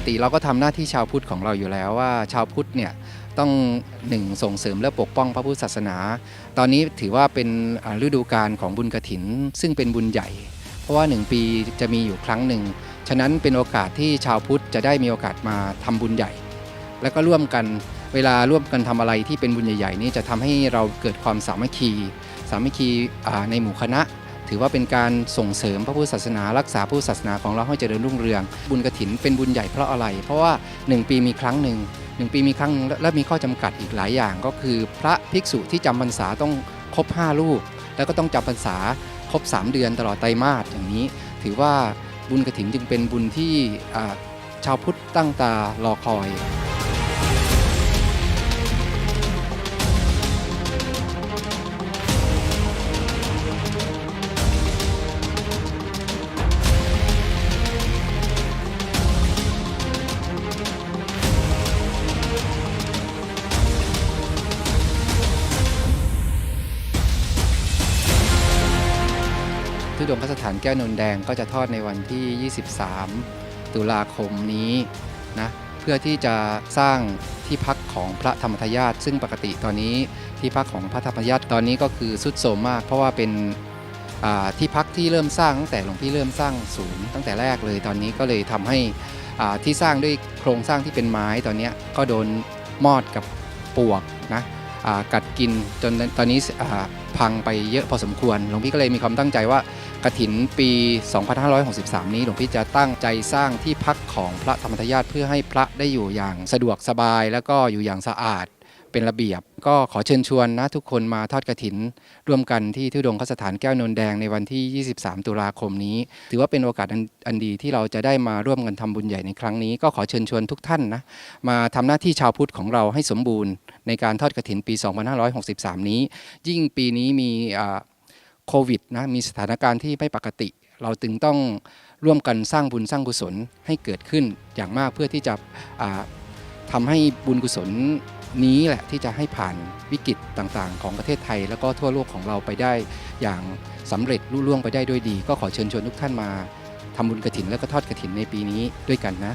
กติเราก็ทำหน้าที่ชาวพุทธของเราอยู่แล้วว่า ชาวพุทธเนี่ยต้องหนึ่งส่งเสริมและปกป้องพระพุทธศาสนา ตอนนี้ถือว่าเป็นฤดูกาลของบุญกระถิน ซึ่งเป็นบุญใหญ่ เพราะว่าหนึ่งปีจะมีอยู่ครั้งหนึ่ง ฉะนั้นเป็นโอกาสที่ชาวพุทธจะได้มีโอกาสมาทำบุญใหญ่ แล้วก็ร่วมกันเวลาร่วมกันทำอะไรที่เป็นบุญใหญ่ๆนี้จะทำให้เราเกิดความสามัคคี สามัคคีในหมู่คณะ ถือว่าเป็นการส่งเสริมพระพุทธศาสนา รักษาพุทธศาสนาของเราให้เจริญรุ่งเรือง บุญกระถินเป็นบุญใหญ่เพราะอะไร เพราะว่า 1 ปีมีครั้งหนึ่งหนึ่งปีมีครั้งและมีข้อจำกัดอีกหลายอย่าง ก็คือพระภิกษุที่จำพรรษาต้องครบ5รูปแล้วก็ต้องจำพรรษาครบ 3 เดือนตลอดไตรมาสอย่างนี้ ถือว่าบุญกระถินจึงเป็นบุญที่ชาวพุทธตั้งตารอคอย ทุดงคสถานแก้วนนแดงก็จะทอดในวันที่ 23 ตุลาคมนี้นะเพื่อที่จะสร้างที่พักของพระธรรมทายาทซึ่งปกติตอนนี้ที่พักของพระธรรมทายาทตอนนี้ก็คือสุดโทรมมาก เพราะว่าเป็นที่พักที่เริ่มสร้างตั้งแต่หลวงพี่เริ่มสร้างศูนย์ตั้งแต่แรกเลยตอนนี้ก็เลยทำให้ที่สร้างด้วยโครงสร้างที่เป็นไม้ตอนนี้ก็โดนมอดกับปวกนะกัดกินจนตอนนี้ พังไปเยอะพอสมควร หลวงพี่ก็เลยมีความตั้งใจว่ากระถินปี 2563 นี้หลวงพี่จะตั้งใจสร้างที่พักของพระธรรมทายาทเพื่อให้พระได้อยู่อย่างสะดวกสบาย แล้วก็อยู่อย่างสะอาด เป็นระเบียบ ก็ขอเชิญชวนนะทุกคนมาทอดกระถิน ร่วมกันที่ทุดงคสถานแก้วนนแดงในวันที่ 23 ตุลาคมนี้ ถือว่าเป็นโอกาสอันดีที่เราจะได้มาร่วมกันทำบุญใหญ่ในครั้งนี้ ก็ขอเชิญชวนทุกท่านนะมาทำหน้าที่ชาวพุทธของเราให้สมบูรณ์ ในการทอดกระถินปี 2563 นี้ ยิ่งปีนี้มีโควิดนะมีสถานการณ์ที่ไม่ปกติ เราจึงต้องร่วมกันสร้างบุญสร้างกุศลให้เกิดขึ้นอย่างมากเพื่อที่จะอ่าทำให้บุญกุศล นี้แหละที่จะให้ผ่านวิกฤตต่างๆ ของประเทศไทย แล้วก็ทั่วโลกของเราไปได้อย่างสำเร็จรุ่ล่วงไปได้ด้วยดี ก็ขอเชิญชวนทุกท่านมาทำบุญกระถินแล้วก็ทอดกระถินในปีนี้ด้วยกันนะ